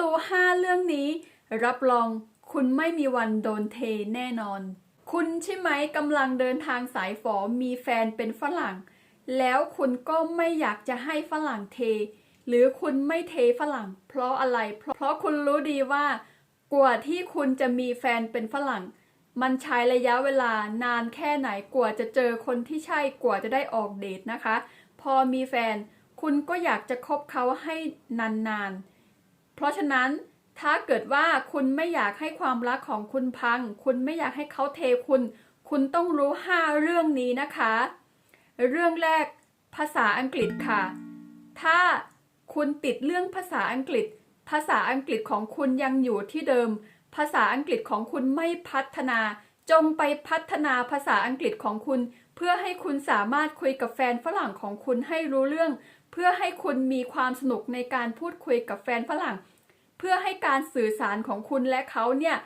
รู้ห้าเรื่องนี้ รับรองคุณไม่มีวันโดนเทแน่นอน คุณใช่ไหมกำลังเดินทางสายฝอมีแฟนเป็นฝรั่ง แล้วคุณก็ไม่อยากจะให้ฝรั่งเท หรือคุณไม่เทฝรั่ง เพราะอะไร เพราะเพราะคุณรู้ดีว่ากว่าที่คุณจะมีแฟนเป็นฝรั่ง มันใช้ระยะเวลานานแค่ไหนกว่าจะเจอคนที่ใช่กว่าจะได้ออกเดทนะคะ พอมีแฟนคุณก็อยากจะคบเขาให้นานๆ เพราะฉะนั้นถ้าเกิดว่าคุณไม่อยากให้ความรักของคุณพัง คุณไม่อยากให้เขาเทคุณ คุณต้องรู้ 5 เรื่องนี้นะคะ เรื่องแรกภาษาอังกฤษค่ะ ถ้าคุณติดเรื่องภาษาอังกฤษ ภาษาอังกฤษของคุณยังอยู่ที่เดิม ภาษาอังกฤษของคุณไม่พัฒนา จงไปพัฒนาภาษาอังกฤษของคุณ เพื่อให้คุณสามารถคุยกับแฟนฝรั่งของคุณให้รู้เรื่อง เพื่อให้คุณมีความสนุกในการพูดคุยกับแฟนฝรั่ง เพื่อให้การสื่อสารของคุณและเขาเนี่ย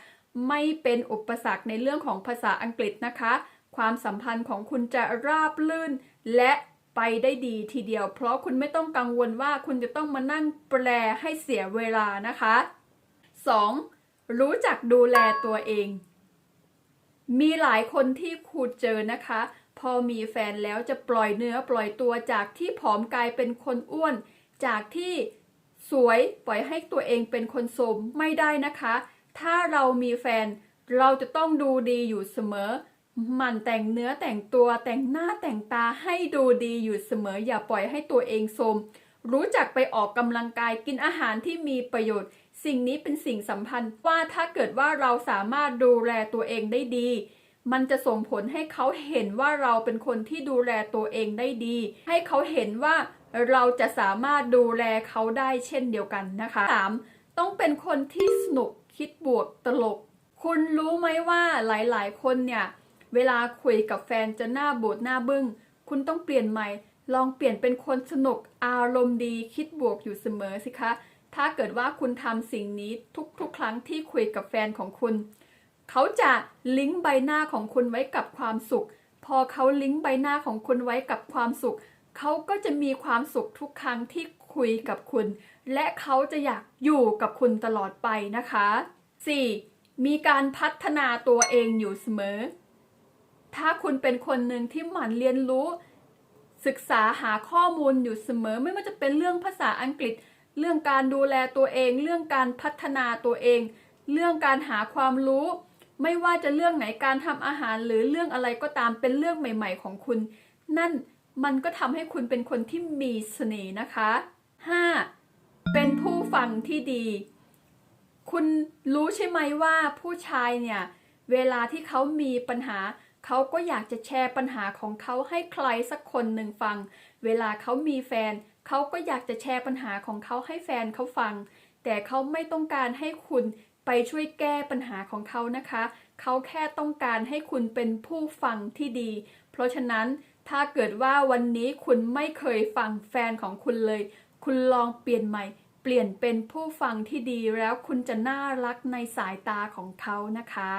ไม่เป็นอุปสรรคในเรื่องของภาษาอังกฤษนะคะ ความสัมพันธ์ของคุณจะราบลื่น และไปได้ดีทีเดียว เพราะคุณไม่ต้องกังวลว่าคุณจะต้องมานั่งแปลให้เสียเวลานะคะ 2. รู้จักดูแลตัวเอง มีหลายคนที่คูดเจอนะคะ อมีแฟนแล้วจะปล่อยเนื้อปล่อยตัวจากที่ผอมกลายเป็นคนอ้วน จากที่สวยปล่อยให้ตัวเองเป็นคนสมไม่ได้นะคะ ถ้าเรามีแฟน เราจะต้องดูดีอยู่เสมอหมั่นแต่งเนื้อแต่งตัวแต่งหน้าแต่งตาให้ดูดีอยู่เสมอ อย่าปล่อยให้ตัวเองโทมรู้จักไปออกกำลังกายกินอาหารที่มีประโยชน์ สิ่งนี้เป็นสิ่งสำคัญว่าถ้าเกิดว่าเราสามารถดูแลตัวเองได้ดี มันจะส่งผลให้เขาเห็นว่าเราเป็นคนที่ดูแลตัวเองได้ดี ให้เขาเห็นว่าเราจะสามารถดูแลเขาได้เช่นเดียวกันนะคะ 3. ต้องเป็นคนที่สนุกคิดบวกตลก คุณรู้ไหมว่าหลายๆ คนเนี่ย เวลาคุยกับแฟนจะหน้าบูดหน้าบึง้ง คุณต้องเปลี่ยนใหม่ ลองเปลี่ยนเป็นคนสนุกอารมณ์ดีคิดบวกอยู่เสมอสิคะ ถ้าเกิดว่าคุณทำสิ่งนี้ทุกๆ ครั้งที่คุยกับแฟนของคุณ เขาจะลิงก์ใบหน้าของคุณไว้กับความสุข พอเขาลิงก์ใบหน้าของคุณไว้กับความสุข เขาก็จะมีความสุขทุกครั้งที่คุยกับคุณ และเขาจะอยากอยู่กับคุณตลอดไปนะคะ 4. มีการพัฒนาตัวเองอยู่เสมอ ถ้าคุณเป็นคนหนึ่งที่หมั่นเรียนรู้ ศึกษาหาข้อมูลอยู่เสมอ ไม่ว่าจะเป็นเรื่องภาษาอังกฤษ เรื่องการดูแลตัวเอง เรื่องการพัฒนาตัวเอง เรื่องการหาความรู้ ไม่ว่าจะเรื่องไหนการทำอาหารหรือเรื่องอะไรก็ตามเป็นเรื่องใหม่ ๆ ของคุณ นั่นมันก็ทำให้คุณเป็นคนที่มีเสน่ห์นะคะ 5. เป็นผู้ฟังที่ดี คุณรู้ใช่ไหมว่าผู้ชายเนี่ย เวลาที่เขามีปัญหา เขาก็อยากจะแชร์ปัญหาของเขาให้ใครสักคนหนึ่งฟัง เวลาเขามีแฟน เขาก็อยากจะแชร์ปัญหาของเขาให้แฟนเขาฟัง แต่เขาไม่ต้องการให้คุณ ไปช่วยแก้ปัญหาของเขานะคะ เขาแค่ต้องการให้คุณเป็นผู้ฟังที่ดี เพราะฉะนั้นถ้าเกิดว่าวันนี้คุณไม่เคยฟังแฟนของคุณเลย คุณลองเปลี่ยนใหม่ เปลี่ยนเป็นผู้ฟังที่ดีแล้วคุณจะน่ารักในสายตาของเขานะคะ